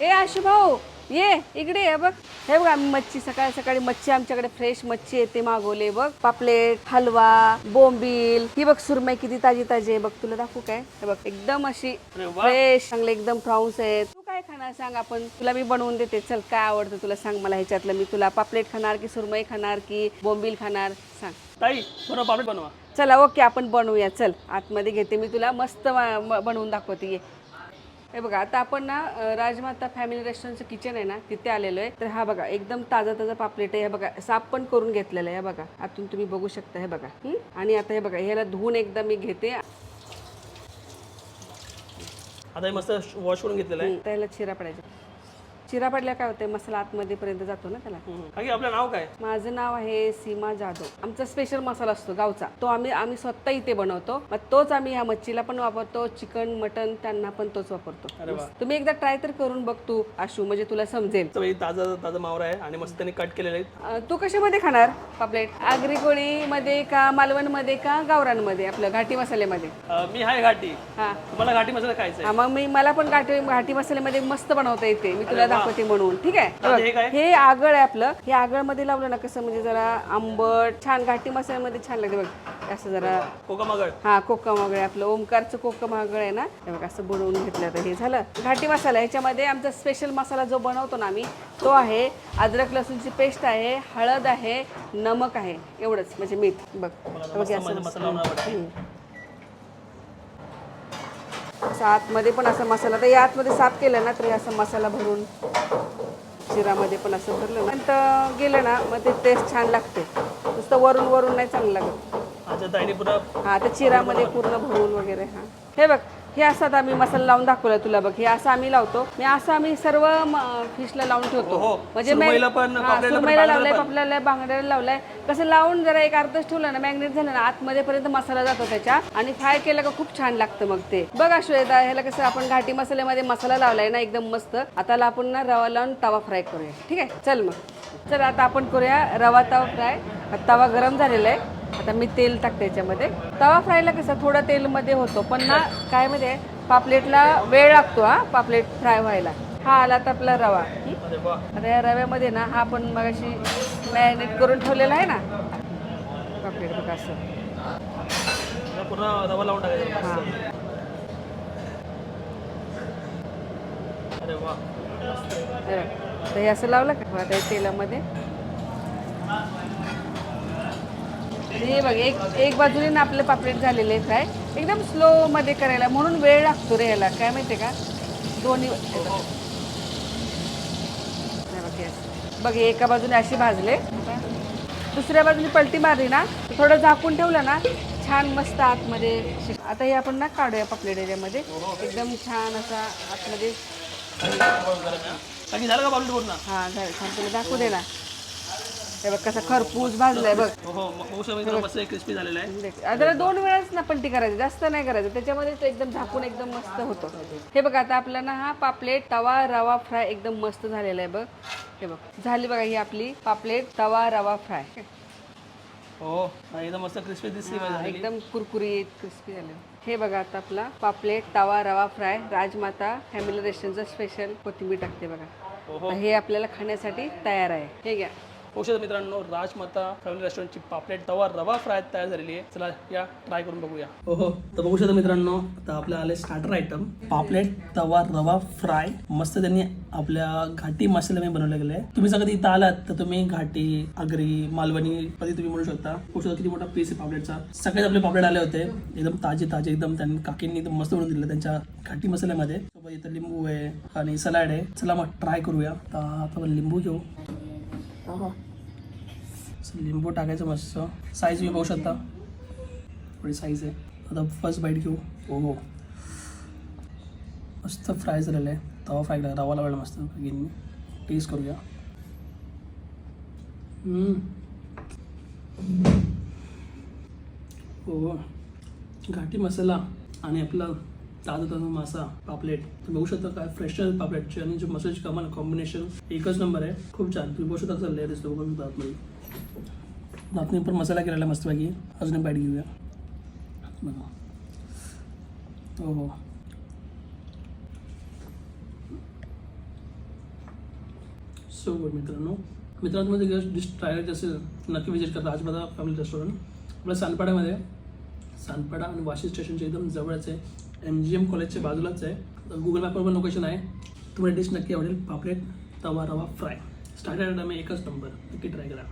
ए आशु भाऊ ये इकडे ये बघ. हे बघ आम्ही मच्छी सकाळी सकाळी मच्छी आमच्याकडे फ्रेश मच्छी येते मागवले बघ. पापलेट हलवा बोंबील. ही बघ सुरमई किती ताजी ताजी आहे. बघ तुला दाखवू काय? हे बघ एकदम अशी. फ्रेश चांगले एकदम फ्राऊन्स आहेत. तू काय खाणार सांग आपण? तुला मी बनवून देते. चल काय आवडतं तुला सांग मला ह्याच्यातलं. मी तुला पापलेट खाणार की सुरमई खाणार की बोंबील खाणार सांग. ताई बरोबर पापलेट बनवा. चला ओके आपण बनवूया. चल आतमध्ये घेते मी तुला. मस्त बनवून दाखवते. ये. हे बघा आता आपण ना राजमाता फॅमिली रेस्टॉरंटचं किचन आहे ना तिथे आलेलो आहे. तर हा बघा एकदम ताजा ताजा पापलेट आहे. हे बघा साफ पण करून घेतलेलं आहे हे बघा. आतून तुम्ही बघू शकता हे बघा? आणि आता हे बघा ह्याला धुवून एकदा मी घेते. आता हे मस्त वॉश करून घेतलेलं आहे. त्याला चिरा पडायचा. चिरा पडल्या काय होते मसाला आतमध्ये पर्यंत जातो ना त्याला. आपलं नाव काय? माझं नाव आहे सीमा जाधव. आमचा स्पेशल मसाला असतो गावचा. तो आम्ही आम्ही स्वतः इथे बनवतो. मग तोच आम्ही ह्या मच्छीला पण वापरतो चिकन मटन त्यांना पण तोच वापरतो. वा. तुम्ही एकदा ट्राय तर करून बघ तू आशू म्हणजे तुला समजेल. तर हे ताजा ताजा मावरा आहे आणि मस्त त्यांनी कट केलेले आहेत. अं, तू कशामध्ये खाणार पापलेट? आगरी कोळीमध्ये का मालवणमध्ये का गावरानमध्ये आपलं घाटी मसाल्यामध्ये? अं, मी आहे घाटी. हा. तुम्हाला घाटी मसाला खायचा हा, मग मी मला पण घाटी घाटी मसाल्यामध्ये मस्त बनवता येते. मी तुला दाखवते म्हणून ठीक आहे? आता हे? हे आगळ आहे आपलं. हे आगळमध्ये लावलं ना कसं म्हणजे जरा आंबट छान घाटी मसाल्यामध्ये छान लागते बघ. असं जरा कोका मगळ हा कोकम वगैरे आपलं. ओमकारचं कोकम वगैरे आहे ना. हे बघ असं बनवून घेतलं तर हे झालं. घाटी मसाला ह्याच्यामध्ये आमचा स्पेशल मसाला जो बनवतो ना आम्ही तो आहे अद्रक लसूणची पेस्ट आहे हळद आहे नमक आहे एवढंच. म्हणजे मीठ. बघ. हे बघ हे असं मसाला. हम्म. असं आतमध्ये पण असा मसाला तर या आतमध्ये साफ केलं ना तरी असा मसाला भरून चिरामध्ये पण असं भरलं ना. नंतर गेलं ना मग ते टेस्ट छान लागते. नुसतं वरून वरून नाही चांगलं लागत. हा त्या चिरामध्ये पूर्ण भरून वगैरे हा. हे बघ हे असं आता आम्ही मसाला लावून दाखवलं तुला बघ. हे असं आम्ही लावतो. मी असं आम्ही सर्व फिशला लावून ठेवतो. हो. म्हणजे सुरमईला हा, पण, सुरमईला लावलंय. पापल्याला बांगड्याला लावलंय. कसं लावून जरा एक अर्धच ठेवलं ना मॅग्नेट झालं ना आतमध्ये पर्यंत मसाला जातो त्याच्या. आणि फ्राय केलं का खूप छान लागतं मग ते. बघ श्वेता ह्याला कसं आपण घाटी मसाल्यामध्ये मसाला लावलाय ना एकदम मस्त. आता आपण ना रवा लावून तवा फ्राय करूया. ठीक आहे? चल मग. चल आता आपण करूया रवा तवा फ्राय. तवा गरम झालेला आहे. आता मी तेल टाकते याच्यामध्ये. तवा फ्रायला कसं थोडं तेलमध्ये होतो पण ना काय मध्ये पापलेटला वेळ लागतो हा पापलेट फ्राय व्हायला. हा आला तर आपला रवा. आता या रव्यामध्ये ना हा आपण मगाशी मॅरिनेट करून ठेवलेला आहे ना. पापलेट बघा असं. हा. हे. तर हे असं लावलं का? आता तेलामध्ये. हे बघ एक एक बाजूने ना आपले पापलेट झालेले आहेत फ्राय. एकदम स्लो मध्ये करायला म्हणून वेळ लागतो रे याला. काय माहितीये का? दोन्ही बघ. एका बाजूने अशी भाजले. दुसऱ्या बाजूने पलटी मारली ना थोडं झाकून ठेवलं ना छान मस्त आतमध्ये आता हे आपण ना काढूया पापलेट याच्यामध्ये. एकदम छान असा आतमध्ये हा झालं. छान तुला दाखवू दे ना. हे बघ कसा खरपूस भाजलाय बघ. हो हो मस्त क्रिस्पी झालेला आहे. देख. आता दोन वेळाच ना पलटी करायची जास्त नाही करायचं. त्याच्यामध्ये तो एकदम झाकून एकदम मस्त होतो. हे बघ आता आपला ना हा पापलेट तवा रवा फ्राय एकदम मस्त झालेला आहे बघ. हे बघ झाली बघा ही आपली पापलेट तवा रवा फ्राय. हो एकदम मस्त क्रिस्पी दिसते हा, एकदम कुरकुरीत क्रिस्पी झाले हे बघा आता आपला पापलेट तवा रवा फ्राय राजमाता फॅमिली रेस्टॉरंटचं स्पेशल कोथिंबीर टाकते बघा. हो आता हे आपल्याला खाण्यासाठी तयार आहे. हे घ्या. होऊ शकतं मित्रांनो राजमाता फॅमिली रेस्टॉरंटची पापलेट तवा रवा फ्राय तयार झालेली आहे. चला या ट्राय करून बघूया. हो हो तर बघू शकता मित्रांनो आता आपल्या आले स्टार्टर आयटम पापलेट तवा रवा फ्राय. मस्त त्यांनी आपल्या घाटी मसाल्यामध्ये बनवले गेले. आहे तुम्ही सगळं इथं आलात तर तुम्ही घाटी आगरी मालवणी कधी तुम्ही म्हणू शकता. बघू शकता किती मोठा पीस आहे पापलेटचा. सगळेच आपले पापलेट आले होते एकदम ताजे ताजे एकदम त्यांनी काकींनी एकदम मस्त बनवून दिलं त्यांच्या घाटी मसाल्यामध्ये. सोबत इथं लिंबू आहे आणि सलाड आहे. चला मग ट्राय करूया. आता आपण लिंबू घेऊ. हो. लिंबू टाकायचं मस्त. साईज तुम्ही बघू शकता. थोडी साईज आहे. आता फर्स्ट बाईट घेऊ. हो हो मस्त फ्राय झालेलं आहे. तवा फ्राय केला रवा लावला मस्त. घेईन मी टेस्ट करूया हो घाटी मसाला आणि आपला ताजा ताजा मासा पापलेट. तुम्ही बघू शकता काय फ्रेश पापलेटची आणि जे मसाल्याची कमाल कॉम्बिनेशन एकच नंबर आहे. खूप छान. तुम्ही बघू शकता लेअर दिसतो बघू शकता आतमध्ये दातने पण मसाला केलेला मस्तपैकी अजून एक बाईट घेऊया. बघा. हो हो. सो गुड मित्रांनो. मित्रांनो तुम्ही जर डिश ट्राय करायची असेल नक्की विजिट करा. राजमाता फॅमिली रेस्टॉरंट आपल्या सानपाड्यामध्ये सानपाडा आणि वाशी स्टेशनच्या एकदम जवळच आहे. एम जी एम कॉलेजच्या बाजूलाच आहे. गुगल मॅपवर पण लोकेशन आहे. तुम्हाला डिश नक्की आवडेल. पापलेट तवा रवा फ्राय स्टार्टर आयटम आहे एकच नंबर नक्की ट्राय करा.